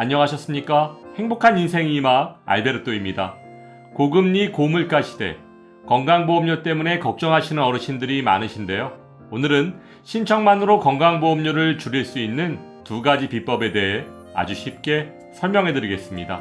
안녕하셨습니까? 행복한 인생이 막 알베르토입니다. 고금리 고물가 시대, 건강보험료 때문에 걱정하시는 어르신들이 많으신데요. 오늘은 신청만으로 건강보험료를 줄일 수 있는 두 가지 비법에 대해 아주 쉽게 설명해 드리겠습니다.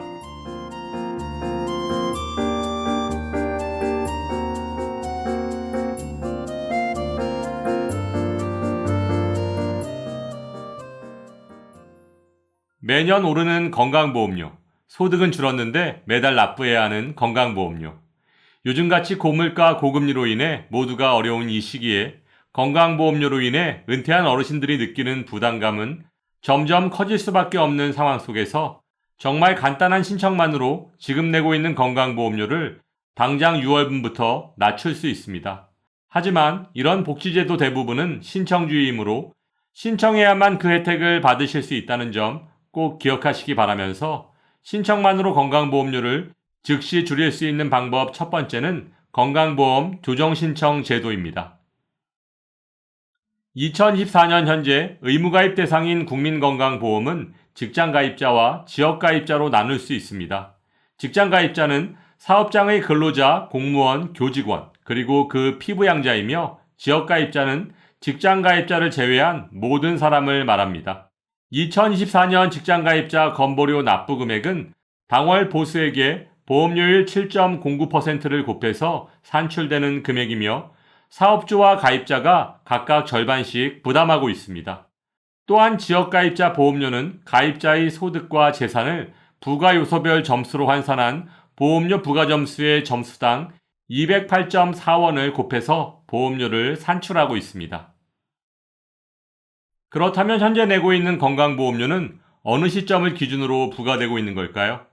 매년 오르는 건강보험료. 소득은 줄었는데 매달 납부해야 하는 건강보험료. 요즘같이 고물가 고금리로 인해 모두가 어려운 이 시기에 건강보험료로 인해 은퇴한 어르신들이 느끼는 부담감은 점점 커질 수밖에 없는 상황 속에서 정말 간단한 신청만으로 지금 내고 있는 건강보험료를 당장 6월분부터 낮출 수 있습니다. 하지만 이런 복지제도 대부분은 신청주의이므로 신청해야만 그 혜택을 받으실 수 있다는 점 꼭 기억하시기 바라면서 신청만으로 건강보험료를 즉시 줄일 수 있는 방법 첫 번째는 건강보험 조정신청 제도입니다. 2024년 현재 의무가입 대상인 국민건강보험은 직장가입자와 지역가입자로 나눌 수 있습니다. 직장가입자는 사업장의 근로자, 공무원, 교직원, 그리고 그 피부양자이며 지역가입자는 직장가입자를 제외한 모든 사람을 말합니다. 2024년 직장가입자 건보료 납부 금액은 당월 보수액의 보험료율 7.09%를 곱해서 산출되는 금액이며 사업주와 가입자가 각각 절반씩 부담하고 있습니다. 또한 지역가입자 보험료는 가입자의 소득과 재산을 부가요소별 점수로 환산한 보험료 부가점수의 점수당 208.4원을 곱해서 보험료를 산출하고 있습니다. 그렇다면 현재 내고 있는 건강보험료는 어느 시점을 기준으로 부과되고 있는 걸까요?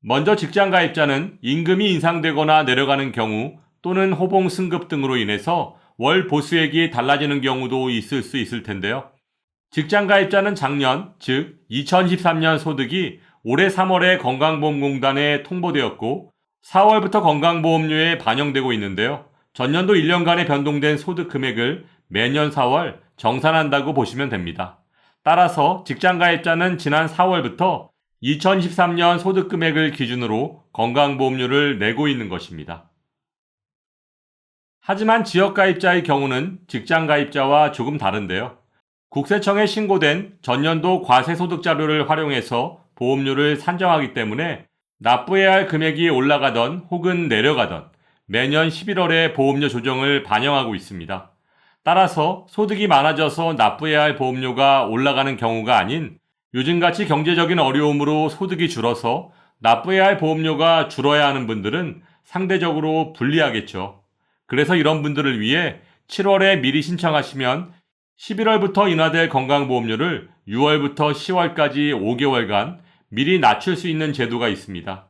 먼저 직장 가입자는 임금이 인상되거나 내려가는 경우 또는 호봉 승급 등으로 인해서 월 보수액이 달라지는 경우도 있을 수 있을 텐데요. 직장 가입자는 작년, 즉 2013년 소득이 올해 3월에 건강보험공단에 통보되었고 4월부터 건강보험료에 반영되고 있는데요. 전년도 1년간의 변동된 소득 금액을 매년 4월 정산한다고 보시면 됩니다. 따라서 직장가입자는 지난 4월부터 2013년 소득 금액을 기준으로 건강보험료를 내고 있는 것입니다. 하지만 지역가입자의 경우는 직장가입자와 조금 다른데요. 국세청에 신고된 전년도 과세소득 자료를 활용해서 보험료를 산정하기 때문에 납부해야 할 금액이 올라가던 혹은 내려가던 매년 11월에 보험료 조정을 반영하고 있습니다. 따라서 소득이 많아져서 납부해야 할 보험료가 올라가는 경우가 아닌 요즘같이 경제적인 어려움으로 소득이 줄어서 납부해야 할 보험료가 줄어야 하는 분들은 상대적으로 불리하겠죠. 그래서 이런 분들을 위해 7월에 미리 신청하시면 11월부터 인하될 건강보험료를 6월부터 10월까지 5개월간 미리 낮출 수 있는 제도가 있습니다.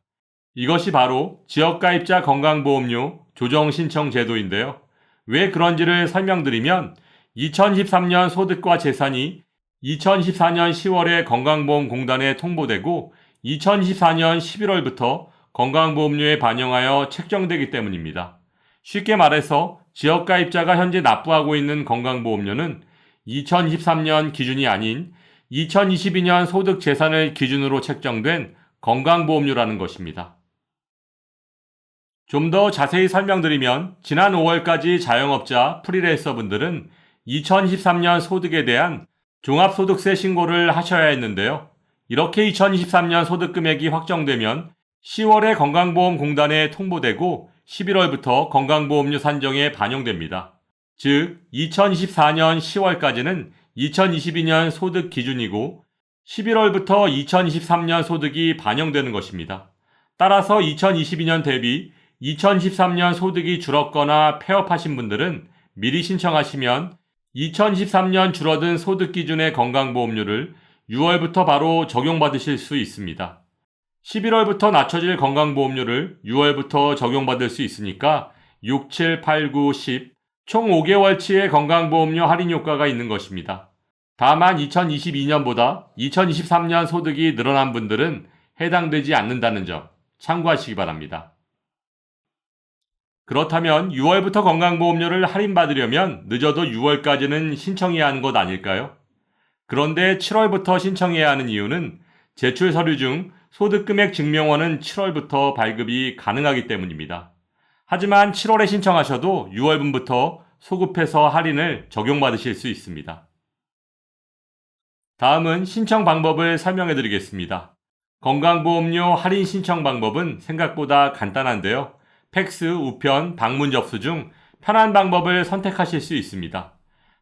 이것이 바로 지역가입자 건강보험료 조정 신청 제도인데요. 왜 그런지를 설명드리면 2013년 소득과 재산이 2014년 10월에 건강보험공단에 통보되고 2014년 11월부터 건강보험료에 반영하여 책정되기 때문입니다. 쉽게 말해서 지역가입자가 현재 납부하고 있는 건강보험료는 2013년 기준이 아닌 2022년 소득 재산을 기준으로 책정된 건강보험료라는 것입니다. 좀 더 자세히 설명드리면 지난 5월까지 자영업자 프리랜서 분들은 2013년 소득에 대한 종합소득세 신고를 하셔야 했는데요. 이렇게 2023년 소득 금액이 확정되면 10월에 건강보험공단에 통보되고 11월부터 건강보험료 산정에 반영됩니다. 즉, 2024년 10월까지는 2022년 소득 기준이고 11월부터 2023년 소득이 반영되는 것입니다. 따라서 2022년 대비 2013년 소득이 줄었거나 폐업하신 분들은 미리 신청하시면 2013년 줄어든 소득 기준의 건강보험료를 6월부터 바로 적용받으실 수 있습니다. 11월부터 낮춰질 건강보험료를 6월부터 적용받을 수 있으니까 6, 7, 8, 9, 10, 총 5개월치의 건강보험료 할인 효과가 있는 것입니다. 다만 2022년보다 2023년 소득이 늘어난 분들은 해당되지 않는다는 점 참고하시기 바랍니다. 그렇다면 6월부터 건강보험료를 할인받으려면 늦어도 6월까지는 신청해야 하는 것 아닐까요? 그런데 7월부터 신청해야 하는 이유는 제출 서류 중 소득금액 증명원은 7월부터 발급이 가능하기 때문입니다. 하지만 7월에 신청하셔도 6월분부터 소급해서 할인을 적용받으실 수 있습니다. 다음은 신청 방법을 설명해 드리겠습니다. 건강보험료 할인 신청 방법은 생각보다 간단한데요. 팩스, 우편, 방문 접수 중 편한 방법을 선택하실 수 있습니다.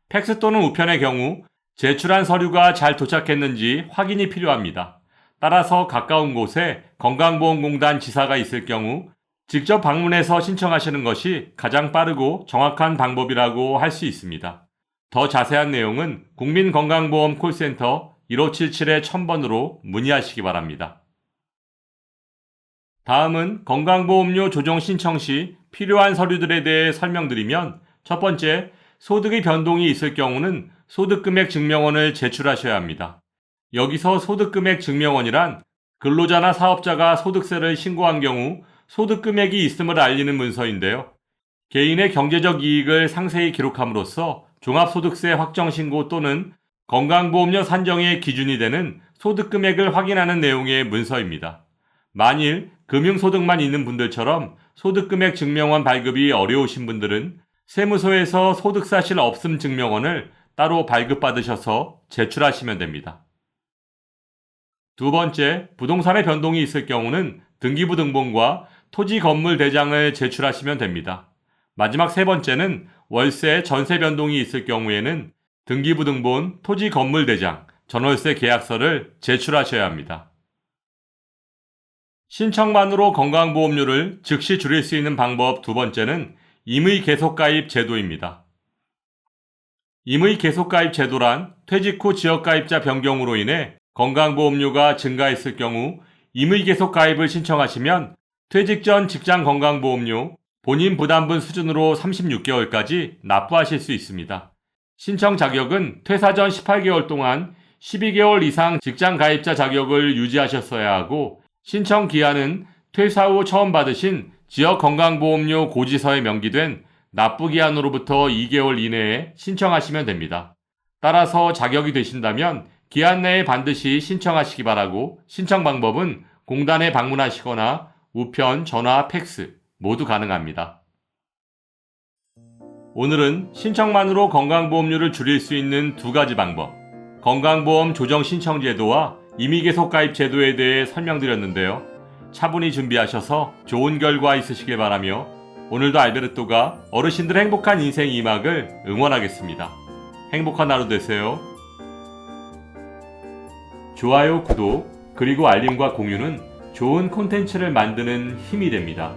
팩스 또는 우편의 경우 제출한 서류가 잘 도착했는지 확인이 필요합니다. 따라서 가까운 곳에 건강보험공단 지사가 있을 경우 직접 방문해서 신청하시는 것이 가장 빠르고 정확한 방법이라고 할 수 있습니다. 더 자세한 내용은 국민건강보험 콜센터 1577-1000번으로 문의하시기 바랍니다. 다음은 건강보험료 조정 신청 시 필요한 서류들에 대해 설명드리면 첫 번째, 소득의 변동이 있을 경우는 소득금액 증명원을 제출하셔야 합니다. 여기서 소득금액 증명원이란 근로자나 사업자가 소득세를 신고한 경우 소득금액이 있음을 알리는 문서인데요. 개인의 경제적 이익을 상세히 기록함으로써 종합소득세 확정신고 또는 건강보험료 산정의 기준이 되는 소득금액을 확인하는 내용의 문서입니다. 만일 금융소득만 있는 분들처럼 소득금액 증명원 발급이 어려우신 분들은 세무서에서 소득사실 없음 증명원을 따로 발급받으셔서 제출하시면 됩니다. 두 번째, 부동산의 변동이 있을 경우는 등기부 등본과 토지 건물 대장을 제출하시면 됩니다. 마지막 세 번째는 월세, 전세 변동이 있을 경우에는 등기부 등본, 토지 건물 대장, 전월세 계약서를 제출하셔야 합니다. 신청만으로 건강보험료를 즉시 줄일 수 있는 방법 두 번째는 임의 계속가입 제도입니다. 임의 계속가입 제도란 퇴직 후 지역가입자 변경으로 인해 건강보험료가 증가했을 경우 임의 계속가입을 신청하시면 퇴직 전 직장 건강보험료 본인 부담분 수준으로 36개월까지 납부하실 수 있습니다. 신청 자격은 퇴사 전 18개월 동안 12개월 이상 직장 가입자 자격을 유지하셨어야 하고 신청 기한은 퇴사 후 처음 받으신 지역 건강보험료 고지서에 명기된 납부 기한으로부터 2개월 이내에 신청하시면 됩니다. 따라서 자격이 되신다면 기한 내에 반드시 신청하시기 바라고 신청 방법은 공단에 방문하시거나 우편, 전화, 팩스 모두 가능합니다. 오늘은 신청만으로 건강보험료를 줄일 수 있는 두 가지 방법, 건강보험 조정 신청 제도와 임의계속 가입 제도에 대해 설명드렸는데요. 차분히 준비하셔서 좋은 결과 있으시길 바라며 오늘도 알베르토가 어르신들 행복한 인생 2막을 응원하겠습니다. 행복한 하루 되세요. 좋아요, 구독, 그리고 알림과 공유는 좋은 콘텐츠를 만드는 힘이 됩니다.